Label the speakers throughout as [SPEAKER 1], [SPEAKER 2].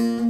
[SPEAKER 1] Thank you.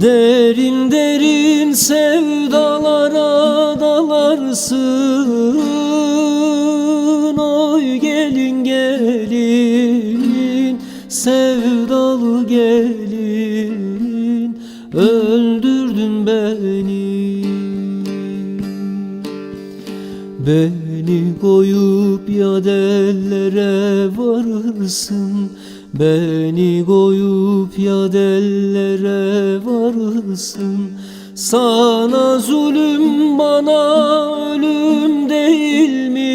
[SPEAKER 1] Derin derin sevdalara dalarsın. Oy gelin gelin sevdalı gelin. Öldürdün beni. Beni varırsın. Beni koyup ya dellere varırsın. Sana zulüm bana ölüm değil mi?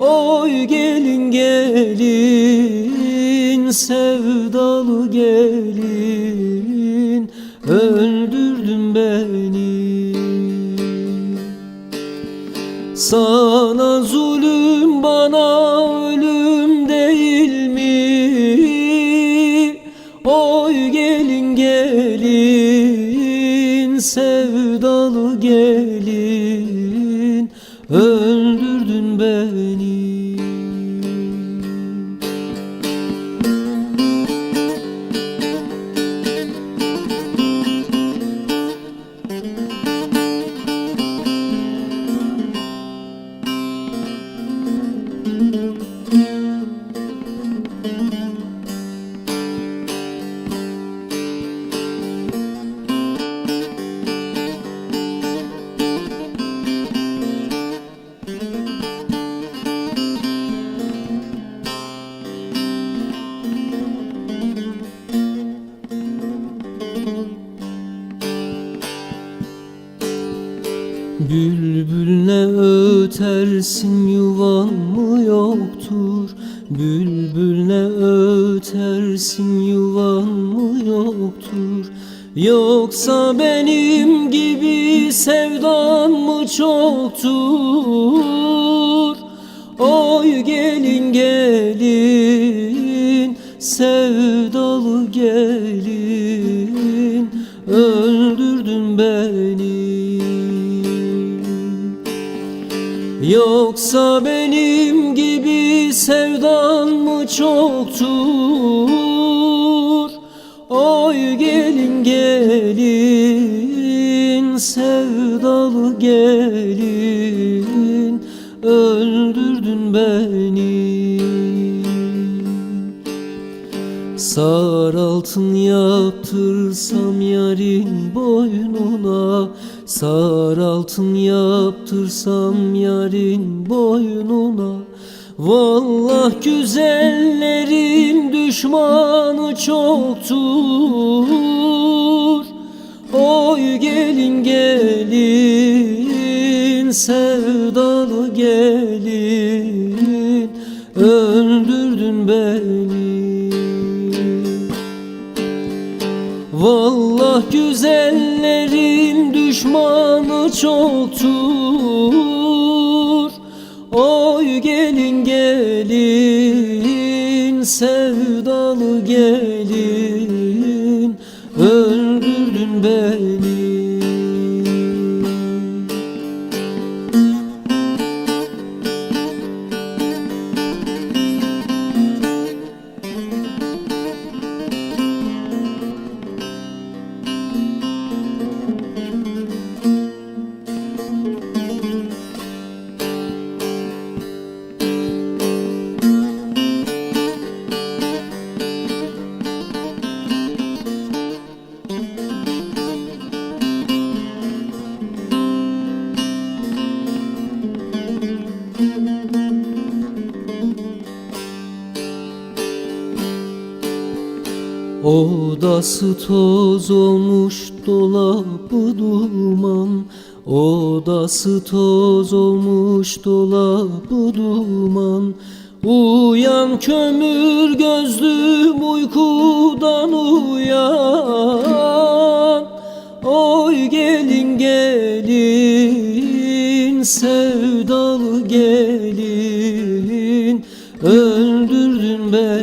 [SPEAKER 1] Oy gelin gelin sevdalı gelin sana zulüm bana ölüm değil mi? Oy gelin gelin sevdalı gelin Öldürdün beni Bülbül ne ötersin yuvan mı yoktur? Bülbül ne ötersin yuvan mı yoktur? Yoksa benim gibi sevdan mı çoktur? Oy gelin gelin sevdalı gelin Yoksa benim gibi sevdan mı çoktur? Oy gelin gelin sevdalı gelin Öldürdün beni. Sar altın yaptırsam yarın boynuna Sar altın yaptırsam yarın boynuna. Vallah güzellerin düşmanı çoktur. Oy gelin gelin sevdalı gelin. Öldürdün beni. Vallah güzellerin düşmanı çoktur Oy gelin gelin sevdalı gelin. Öldürdün beni Odası toz olmuş dolabı duman. Odası toz olmuş dolabı duman. Uyan kömür gözlüm uykudan uyan. Oy gelin gelin sevdalı gelin. Öldürdün beni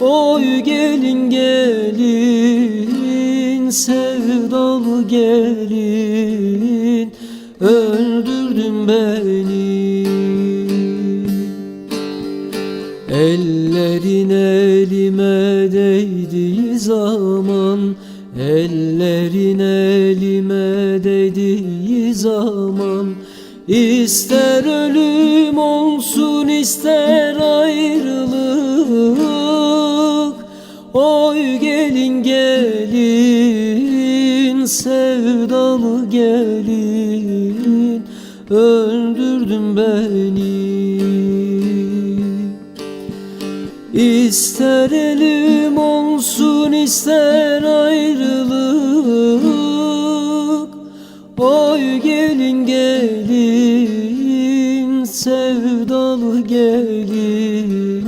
[SPEAKER 1] Oy gelin gelin sevdalı gelin Öldürdün beni. Ellerin elime değdiği zaman Ellerin elime değdiği zaman. İster ölüm olsun ister ayrılık Oy gelin gelin sevdalı gelin. Öldürdün beni. İster elim olsun ister ayrılık. Oy gelin gelin sevdalı gelin